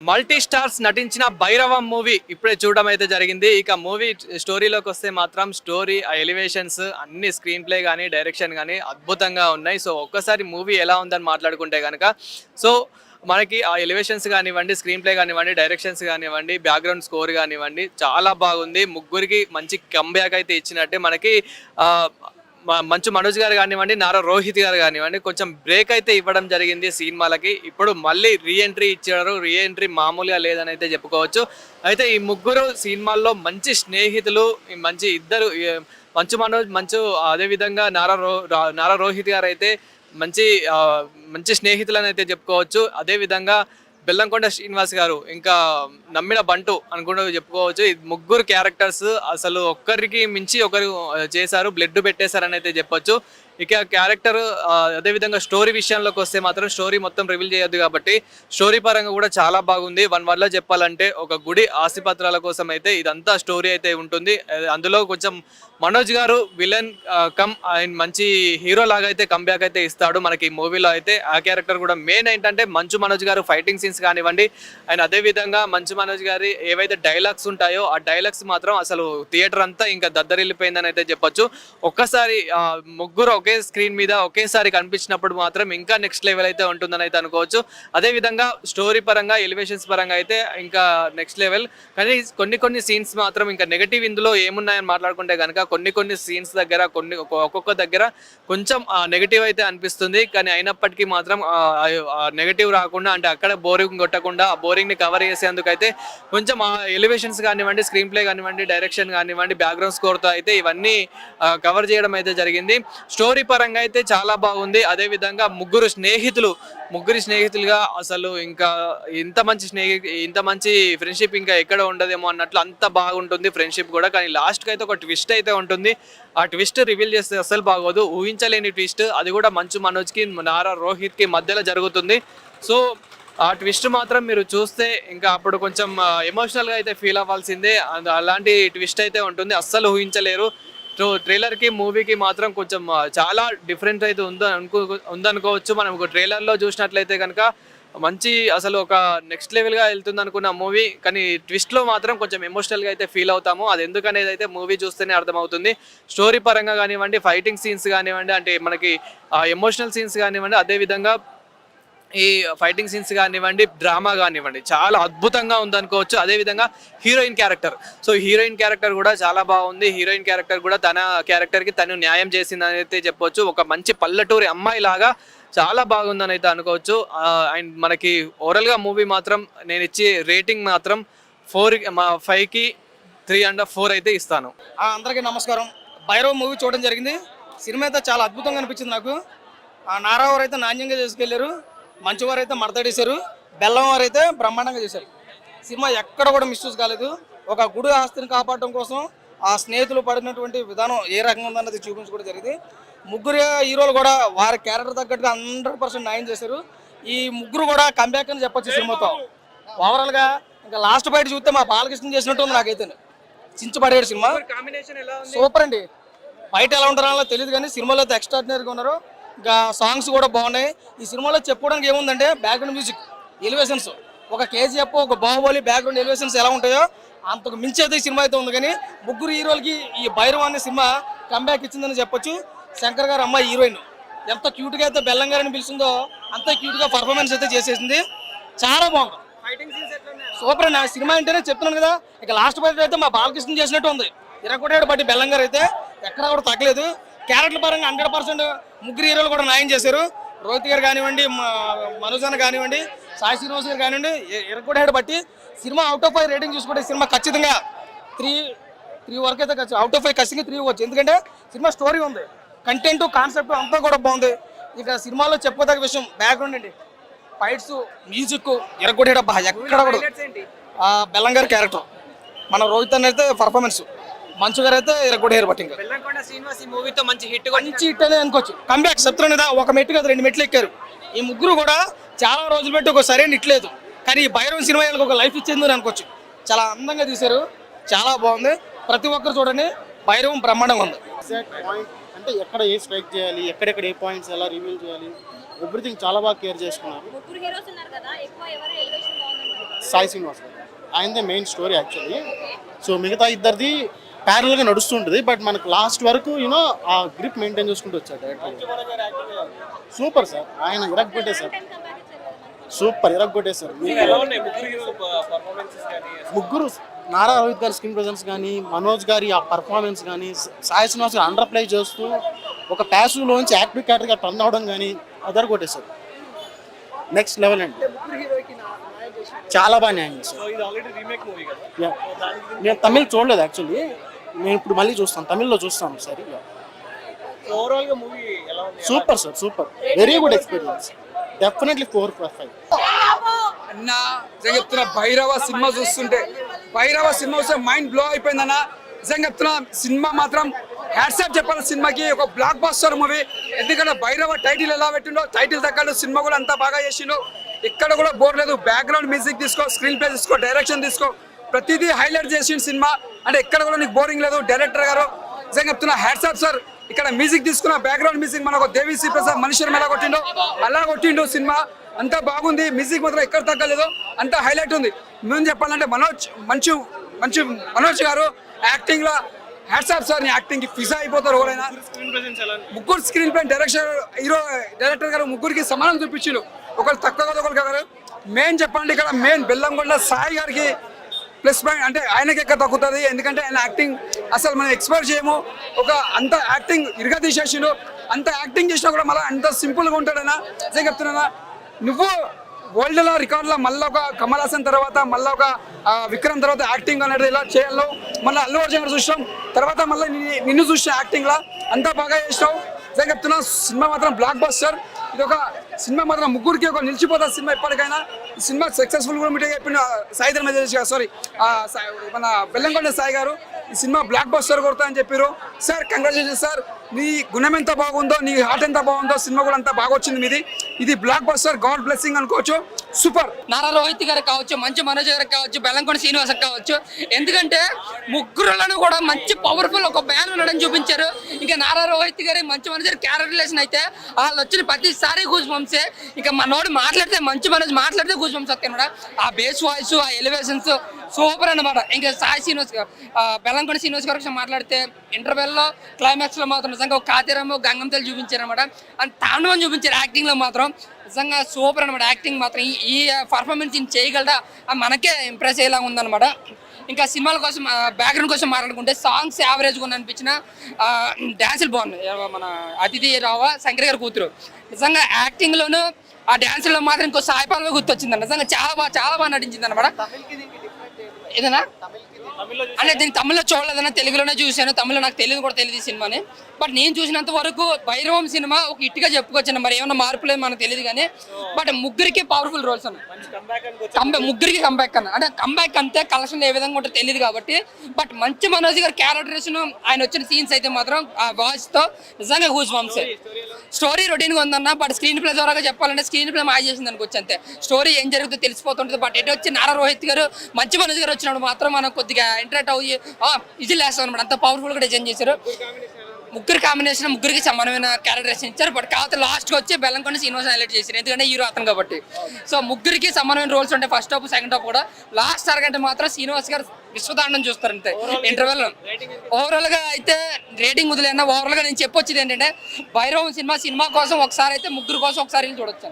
Multi stars నటించిన Bhairavam movie ఇప్పుడే చూడడం అయితే జరిగింది. ఇక మూవీ స్టోరీలోకి వస్తే మాత్రం స్టోరీ ఆ ఎలివేషన్స్ అన్ని స్క్రీన్ ప్లే కానీ డైరెక్షన్ కానీ అద్భుతంగా ఉన్నాయి. సో ఒక్కసారి మూవీ ఎలా ఉందని మాట్లాడుకుంటే కనుక సో మనకి ఆ ఎలివేషన్స్ కానివ్వండి స్క్రీన్ ప్లే కానివ్వండి డైరెక్షన్స్ కానివ్వండి బ్యాక్గ్రౌండ్ స్కోర్ కానివ్వండి చాలా బాగుంది. ముగ్గురికి మంచి కంబ్యాక్ అయితే ఇచ్చినట్టే మనకి మంచు మనోజ్ గారు కానివ్వండి నారా రోహిత్ గారు కానివ్వండి కొంచెం బ్రేక్ అయితే ఇవ్వడం జరిగింది సినిమాలకి. ఇప్పుడు మళ్ళీ రీఎంట్రీ ఇచ్చారు. రీఎంట్రీ మామూలుగా లేదని అయితే చెప్పుకోవచ్చు. అయితే ఈ ముగ్గురు సినిమాల్లో మంచి స్నేహితులు మంచి ఇద్దరు మంచు మనోజ్ మంచు అదేవిధంగా నారా రో నారా రోహిత్ గారు అయితే మంచి మంచి స్నేహితులని అయితే చెప్పుకోవచ్చు. అదేవిధంగా బెల్లంకొండ శ్రీనివాస్ గారు ఇంకా నమ్మిన బంటు అనుకుంటూ చెప్పుకోవచ్చు. ఇది ముగ్గురు క్యారెక్టర్స్ అసలు ఒక్కరికి మించి ఒకరు చేశారు బ్లడ్ పెట్టేశారని అయితే చెప్పొచ్చు. ఇక క్యారెక్టర్ అదేవిధంగా స్టోరీ విషయంలోకి వస్తే మాత్రం స్టోరీ మొత్తం రివీల్ చేయొద్దు కాబట్టి స్టోరీ పరంగా కూడా చాలా బాగుంది. వన్ వల్ల చెప్పాలంటే ఒక గుడి ఆస్తిపత్రాల కోసం అయితే ఇదంతా స్టోరీ అయితే ఉంటుంది. అందులో కొంచెం మనోజ్ గారు విలన్ కమ్ ఆయన మంచి హీరో లాగా అయితే కంబ్యాక్ అయితే ఇస్తాడు. మనకి ఈ మూవీలో అయితే ఆ క్యారెక్టర్ కూడా మెయిన్ ఏంటంటే మంచు మనోజ్ గారు ఫైటింగ్ సీన్స్ కానివ్వండి అండ్ అదే విధంగా మంచు మనోజ్ గారి ఏవైతే డైలాగ్స్ ఉంటాయో ఆ డైలాగ్స్ మాత్రం అసలు థియేటర్ అంతా ఇంకా దద్దరిల్లిపోయిందని అయితే చెప్పొచ్చు. ఒక్కసారి ముగ్గురు ఒకే స్క్రీన్ మీద ఒకేసారి కనిపించినప్పుడు మాత్రం ఇంకా నెక్స్ట్ లెవెల్ అయితే ఉంటుందని అయితే అనుకోవచ్చు. అదే విధంగా స్టోరీ పరంగా ఎలివేషన్స్ పరంగా అయితే ఇంకా నెక్స్ట్ లెవెల్. కానీ కొన్ని కొన్ని సీన్స్ మాత్రం ఇంకా నెగటివ్ ఇందులో ఏమున్నాయని మాట్లాడుకుంటే కనుక కొన్ని కొన్ని సీన్స్ దగ్గర కొన్ని ఒక్కొక్క దగ్గర కొంచెం నెగటివ్ అయితే అనిపిస్తుంది. కానీ అయినప్పటికీ మాత్రం నెగటివ్ రాకుండా అంటే అక్కడ బోరింగ్ కొట్టకుండా ఆ బోరింగ్ని కవర్ చేసేందుకు అయితే కొంచెం ఆ ఎలివేషన్స్ కానివ్వండి స్క్రీన్ ప్లే కానివ్వండి డైరెక్షన్ కానివ్వండి బ్యాక్గ్రౌండ్ స్కోర్తో అయితే ఇవన్నీ కవర్ చేయడం అయితే జరిగింది. స్టోరీ పరంగా అయితే చాలా బాగుంది. అదే విధంగా ముగ్గురు స్నేహితులు ముగ్గురు స్నేహితులుగా అసలు ఇంకా ఇంత మంచి స్నేహి ఇంత మంచి ఫ్రెండ్షిప్ ఇంకా ఎక్కడ ఉండదేమో అన్నట్లు అంత బాగుంటుంది ఫ్రెండ్షిప్ కూడా. కానీ లాస్ట్కి అయితే ఒక ట్విస్ట్ అయితే ఉంటుంది. ఆ ట్విస్ట్ రివీల్ చేస్తే అసలు బాగోదు. ఊహించలేని ట్విస్ట్ అది కూడా మంచు మనోజ్కి నారా రోహిత్కి మధ్యలో జరుగుతుంది. సో ఆ ట్విస్ట్ మాత్రం మీరు చూస్తే ఇంకా అప్పుడు కొంచెం ఎమోషనల్గా అయితే ఫీల్ అవ్వాల్సిందే. అలాంటి ట్విస్ట్ అయితే ఉంటుంది. అస్సలు ఊహించలేరు. సో ట్రైలర్కి మూవీకి మాత్రం కొంచెం చాలా డిఫరెంట్ అయితే ఉందో అనుకో ఉందనుకోవచ్చు. మనం ఒక ట్రైలర్లో చూసినట్లయితే కనుక మంచి అసలు ఒక నెక్స్ట్ లెవెల్గా వెళ్తుంది అనుకున్న మూవీ కానీ ట్విస్ట్లో మాత్రం కొంచెం ఎమోషనల్గా అయితే ఫీల్ అవుతాము. అది ఎందుకనేది అయితే మూవీ చూస్తేనే అర్థమవుతుంది. స్టోరీ పరంగా కానివ్వండి ఫైటింగ్ సీన్స్ కానివ్వండి అంటే మనకి ఎమోషనల్ సీన్స్ కానివ్వండి అదేవిధంగా ఈ ఫైటింగ్ సీన్స్ కానివ్వండి డ్రామా కానివ్వండి చాలా అద్భుతంగా ఉందనుకోవచ్చు అదేవిధంగా heroine character. So heroine character కూడా చాలా బాగుంది. హీరోయిన్ క్యారెక్టర్ కూడా తన క్యారెక్టర్కి తను న్యాయం చేసిందని అయితే చెప్పొచ్చు. ఒక మంచి పల్లెటూరి అమ్మాయి లాగా చాలా బాగుందని అయితే అనుకోవచ్చు అండ్ మనకి ఓవరాల్గా మూవీ మాత్రం నేను ఇచ్చే రేటింగ్ మాత్రం ఫోర్ మా ఫైవ్కి త్రీ అండ్ ఫోర్ అయితే ఇస్తాను. ఆ, అందరికీ నమస్కారం. భైరవ్ మూవీ చూడడం జరిగింది. సినిమా అయితే చాలా అద్భుతంగా అనిపించింది నాకు. ఆ నారావారు అయితే నాణ్యంగా చేసుకెళ్ళారు మంచివారు అయితే మడతడేశారు బెల్లం వారు అయితే బ్రహ్మాండంగా చేశారు. సినిమా ఎక్కడ కూడా మిస్యూజ్ కాలేదు. ఒక గుడి ఆస్తిని కాపాడడం కోసం ఆ స్నేహితులు పడినటువంటి విధానం ఏ రకంగా ఉందన్నది చూపించుకోవడం జరిగింది. ముగ్గురు హీరోలు కూడా వారి క్యారెక్టర్ తగ్గట్టుగా హండ్రెడ్ పర్సెంట్ న్యాయం చేశారు. ఈ ముగ్గురు కూడా కంబ్యాక్ అని చెప్పొచ్చు ఈ సినిమాతో ఓవరాల్గా ఇంకా లాస్ట్ బయట చూస్తే మా బాలకృష్ణ చేసినట్టు ఉంది నాకైతే. చించి పడేడు సినిమా సూపర్ అండి. బయట ఎలా ఉంటారో తెలియదు కానీ సినిమాలో అయితే ఎక్స్ట్రాడినరీగా ఉన్నారు. సాంగ్స్ కూడా బాగున్నాయి. ఈ సినిమాలో చెప్పుకోవడానికి ఏముందంటే బ్యాక్గ్రౌండ్ మ్యూజిక్ ఎలివేషన్స్ ఒక కేజీఎఫ్ ఒక బాహుబలి బ్యాక్గ్రౌండ్ ఎలివేషన్స్ ఎలా ఉంటాయో అంతకు మించి అయితే ఈ సినిమా అయితే ఉంది కానీ ముగ్గురు హీరోలకి ఈ భైరవ్ అనే సినిమా కంబ్యాక్ ఇచ్చిందని చెప్పొచ్చు. శంకర్ గారు అమ్మాయి హీరోయిన్. ఎంత క్యూట్గా అయితే బెల్లం గారిని పిలిచిందో అంత క్యూట్గా పర్ఫార్మెన్స్ అయితే చేసేసింది. చాలా బాగుంది. ఫైటింగ్ సీన్స్ ఎట్లా సూపర్ అండి ఆ సినిమా అంటేనే చెప్తున్నాను కదా. ఇక లాస్ట్ బయట అయితే మా బాలకృష్ణ చేసినట్టు ఉంది. ఇరకొటేడు బట్టి బెల్లం గారు అయితే ఎక్కడ కూడా తగ్గలేదు. క్యారెక్టర్ పరంగా హండ్రెడ్ పర్సెంట్ ముగ్గురు హీరోలు కూడా న్యాయం చేశారు. రోహిత్ గారు కానివ్వండి మనోజ్ అన్న కానివ్వండి సాయి శ్రీనివాస్ గారు కానివ్వండి ఇరకొటేడు బట్టి cinema out of five rating చూసుకుంటే సినిమా ఖచ్చితంగా త్రీ త్రీ వరకు అయితే అవుట్ ఆఫ్ ఫైవ్ ఖచ్చితంగా త్రీ ఇవ్వచ్చు. ఎందుకంటే సినిమా స్టోరీ ఉంది. కంటెంట్ కాన్సెప్ట్ అంతా కూడా బాగుంది. ఇక సినిమాలో చెప్పుకోదగ్గ విషయం బ్యాక్గ్రౌండ్ అండి ఫైట్స్ మ్యూజిక్ ఇరగొట్టేట ఎక్కడ కూడా బెల్లం గారి క్యారెక్టర్ మన రోహిత్ అన్న అయితే పర్ఫార్మెన్స్ మంచు గారు అయితే ఇరగొట్టేరు బట్టి ఇంకా. బెల్లంకొండ శ్రీనివాస్ ఈ మూవీతో మంచి హిట్ మంచి హిట్ అనే అనుకోవచ్చు. కంబ్యాక్ చెప్తున్నాను కదా ఒక మెట్టు కదా రెండు మెట్లు ఎక్కారు. ఈ ముగ్గురు కూడా చాలా రోజులు పెట్టి ఒక సరైన హిట్ లేదు. కానీ ఈ భైరవం సినిమా వీళ్ళకి ఒక లైఫ్ ఇచ్చింది అని అనుకోవచ్చు. చాలా అందంగా తీశారు. చాలా బాగుంది. ప్రతి ఒక్కరు చూడండి. భైరవం బ్రహ్మాండంగా ఉంది. అంటే ఎక్కడ ఏ స్ట్రైక్ చేయాలి ఎక్కడెక్కడ ఏ పాయింట్స్ ఎలా రివీల్ చేయాలి ఎవ్రీథింగ్ చాలా బాగా కేర్ చేసుకున్నారు. ముగ్గురు హీరోస్ ఉన్నారు కదా ఎక్కువ ఎవరు ఎలివేషన్ బాగుందంటారు? సాయి శ్రీనివాస్ ఆయనదే మెయిన్ స్టోరీ యాక్చువల్లీ సో మిగతా ఇద్దరిది ప్యారల్గా నడుస్తుంటుంది బట్ మనకు లాస్ట్ వరకు యూనో ఆ గ్రిప్ మెయింటైన్ చేసుకుంటూ వచ్చాడు సూపర్ సార్ ఆయన ఇరగ్గొట్టేశారు సూపర్ ఇరగ్గొట్టేశారు ముగ్గురు నారా రోహిత్ గారి స్క్రీన్ ప్రెజెన్స్ కానీ మనోజ్ గారి ఆ పర్ఫార్మెన్స్ కానీ సాయి శ్రీనివాస్ గారు అండర్ ప్లే చేస్తూ ఒక ప్యాసివ్లోంచి యాక్టివ్ క్యారెక్టర్గా టర్న్ అవడం కానీ అదర్ కొట్టేశారు. నెక్స్ట్ లెవెల్ అండి. చాలా బాగా న్యాయం చేశారు. నేను తమిళ్ చూడలేదు యాక్చువల్లీ నేను ఇప్పుడు మళ్ళీ చూస్తాను తమిళ్ళో చూస్తాను సరే ఓవరాల్గా మూవీ ఎలా ఉంది? Super sir super very good experience definitely four five అన్న నిజంగా చెప్తున్నా భైరవ సినిమా చూస్తుంటే భైరవ సినిమా వస్తే మైండ్ బ్లో అయిపోయిందన్న నిజంగా చెప్తున్నా సినిమా మాత్రం హ్యాట్సాప్ చెప్పాలి సినిమాకి ఒక బ్లాక్ బాస్టర్ మూవీ ఎందుకంటే భైరవ టైటిల్ ఎలా పెట్టిండో టైటిల్ తగ్గట్టు సినిమా కూడా అంతా బాగా చేసిండు. ఇక్కడ కూడా బోర్ లేదు. బ్యాక్గ్రౌండ్ మ్యూజిక్ తీసుకో స్క్రీన్ ప్లే తీసుకో డైరెక్షన్ తీసుకో. ప్రతిదీ హైలైట్ చేసిండు సినిమా. అంటే ఎక్కడ కూడా నీకు బోరింగ్ లేదు. డైరెక్టర్ గారు నిజంగా చెప్తున్నా హ్యాట్సాప్ సార్. ఇక్కడ మ్యూజిక్ తీసుకున్న బ్యాక్గ్రౌండ్ మ్యూజిక్ మనకు దేవి శ్రీ ప్రసాద్ మనుషులు ఎలా కొట్టిండో అలా కొట్టిండు సినిమా. అంతా బాగుంది. మ్యూజిక్ మాత్రం ఎక్కడ తగ్గలేదు. అంతా హైలైట్ ఉంది. మేము చెప్పాలంటే మనోజ్ మంచి మంచి మనోజ్ గారు యాక్టింగ్లో హ్యాట్సాప్ సార్ యాక్టింగ్కి ఫిజా అయిపోతారు ఎవరైనా. ముగ్గురు స్క్రీన్ పై డైరెక్షన్ హీరో డైరెక్టర్ గారు ముగ్గురికి సమానం చూపించారు ఒకరు తక్కువ కదా ఒకరు కదా. మెయిన్ చెప్పండి ఇక్కడ మెయిన్ బెల్లంకొండ సాయి గారికి ప్లస్ పాయింట్ అంటే ఆయనకి ఎక్కడ తగ్గుతుంది. ఎందుకంటే ఆయన యాక్టింగ్ అసలు మనం ఎక్స్పైర్ చేయము. ఒక అంత యాక్టింగ్ ఇరుగా తీసేసిండు అంత యాక్టింగ్ చేసినా కూడా మళ్ళీ అంత సింపుల్గా ఉంటాడనా అదే చెప్తున్నానా? నువ్వు వరల్డ్లో రికార్డులో మళ్ళీ ఒక కమల్ హాసన్ తర్వాత మళ్ళీ ఒక విక్రమ్ తర్వాత యాక్టింగ్ అనేది ఇలా చేయాలో మళ్ళీ అల్లు అర్జున్ గారు చూసాం తర్వాత మళ్ళీ నిన్ను చూసిన యాక్టింగ్లో అంతా బాగా చేసినావు. నిజంగా చెప్తున్నా సినిమా మాత్రం బ్లాక్ బస్టర్ ఇది ఒక సినిమా మాత్రం ముగ్గురికి ఒక నిలిచిపోతా సినిమా ఎప్పటికైనా. ఈ సినిమా సక్సెస్ఫుల్ కూడా మీటే చెప్పిన సాయి ధర్మ గారు సారీ మన బెల్లంకొండ సాయి గారు. ఈ సినిమా బ్లాక్ బస్టర్ కొడతా అని చెప్పారు సార్ కంగ్రాచులేషన్ సార్ నీ గుణం ఎంత బాగుందో నీ హార్ట్ ఎంత బాగుందో సినిమా కూడా అంత బాగా వచ్చింది మీది. ఇది బ్లాక్ బస్టర్ గాడ్ బ్లెస్సింగ్ అనుకోవచ్చు. సూపర్ నారా రోహిత్ గారు కావచ్చు మంచి మనోజ్ గారు కావచ్చు బెల్లంకొండ శ్రీనివాస కావచ్చు ఎందుకంటే ముగ్గురులను కూడా మంచి పవర్ఫుల్ ఒక బ్యాన్ ఉండడం చూపించారు. ఇంకా నారా రోహిత్ గారి మంచి మనోజ్ గారి క్యారెక్టర్లేషన్ అయితే వాళ్ళు వచ్చిన ప్రతిసారి గూజ్ పంప్సే ఇంకా మనోడు మాట్లాడితే మంచి మనోజ్ మాట్లాడితే గూజ్ పంప్స్ వస్తాయి ఆ బేస్ వాయిస్ ఆ ఎలివేషన్స్ సూపర్ అన్నమాట. ఇంకా సాయి శ్రీనివాస్ గారు, బెల్లంకొండ శ్రీనివాస్ గారు మాట్లాడితే ఇంటర్వెల్లో క్లైమాక్స్లో మాత్రం నిజంగా ఒక గంగం తల్లి చూపించారు అనమాట అండ్ తాండవం చూపించారు యాక్టింగ్లో మాత్రం. నిజంగా సూపర్ అనమాట యాక్టింగ్ మాత్రం. ఈ- పర్ఫార్మెన్స్ ఈయన చేయగలడా? మనకే ఇంప్రెస్ అయ్యేలా ఉందన్నమాట. ఇంకా సినిమాల కోసం బ్యాక్గ్రౌండ్ కోసం మాట్లాడుకుంటే సాంగ్స్ యావరేజ్గా ఉంది అనిపించిన డ్యాన్సులు బాగున్నాయి. మన అతిథి రావ శంకర్ గారి కూతురు. నిజంగా యాక్టింగ్లోనూ ఆ డ్యాన్సుల్లో మాత్రం ఇంకో సాయిపాలవి గుర్తొచ్చింది. నిజంగా చాలా బాగా చాలా బాగా నటించింది అనమాట எதுனா? అంటే దీన్ని తమిళ్ళో చూడలేదన్నా తెలుగులోనే చూశాను. తమిళ్ళో నాకు తెలియదు కూడా తెలియదు సినిమాని. బట్ నేను చూసినంత వరకు భైరవం సినిమా ఒక ఇట్టుగా చెప్పుకోవచ్చు మరి ఏమన్నా మార్పులు ఏమో మనకు తెలియదు కానీ బట్ ముగ్గురికి పవర్ఫుల్ రోల్స్ కంబ్యాక్ ముగ్గురికి కంబ్యాక్ అన్న. అంటే కంబ్యాక్ అంతే కలెక్షన్ ఏ విధంగా ఉంటుందో తెలియదు కాబట్టి బట్ మంచి మనోజ్ గారి క్యారెక్టరేషన్ ఆయన వచ్చిన సీన్స్ అయితే మాత్రం ఆ వాయిస్తో నిజంగా హూజ్ వంశే స్టోరీ రొటీన్గా ఉందన్న బట్ స్క్రీన్ ప్లే ద్వారా చెప్పాలంటే స్క్రీన్ ప్లే మాయ చేసింది అనుకోవచ్చు అంతే. స్టోరీ ఏం జరుగుతుందో తెలిసిపోతుంటుంది బట్ ఎటు వచ్చి నారా రోహిత్ గారు మంచి మనోజ్ గారు వచ్చినప్పుడు మాత్రం మనం కొద్దిగా ఇంటరాక్ట్ అయ్యి ఇది లేస్తాం అనమాట. అంత పవర్ఫుల్గా డిజైన్ చేశారు. ముగ్గురు కాంబినేషన్ ముగ్గురికి సమానమైన క్యారెక్టరేషన్ ఇచ్చారు. బట్ కాకపోతే లాస్ట్ వచ్చి బెల్లంకొండ శ్రీనివాస్ హైలైట్ చేశారు. ఎందుకంటే హీరో అతను కాబట్టి. సో ముగ్గురికి సమానమైన రోల్స్ ఉంటాయి. ఫస్ట్ హాఫ్ సెకండ్ హాఫ్ కూడా. లాస్ట్ అరగంట మాత్రం శ్రీనివాస్ గారు విశ్వదాండం చూస్తారు అంతే. ఇంటర్వెల్ ఓవరాల్గా అయితే రేటింగ్ వదిలేనా ఓవరాల్గా నేను చెప్పొచ్చేది ఏంటంటే భైరవం సినిమా సినిమా కోసం ఒకసారి అయితే ముగ్గురు కోసం ఒకసారి వెళ్ళి చూడొచ్చు.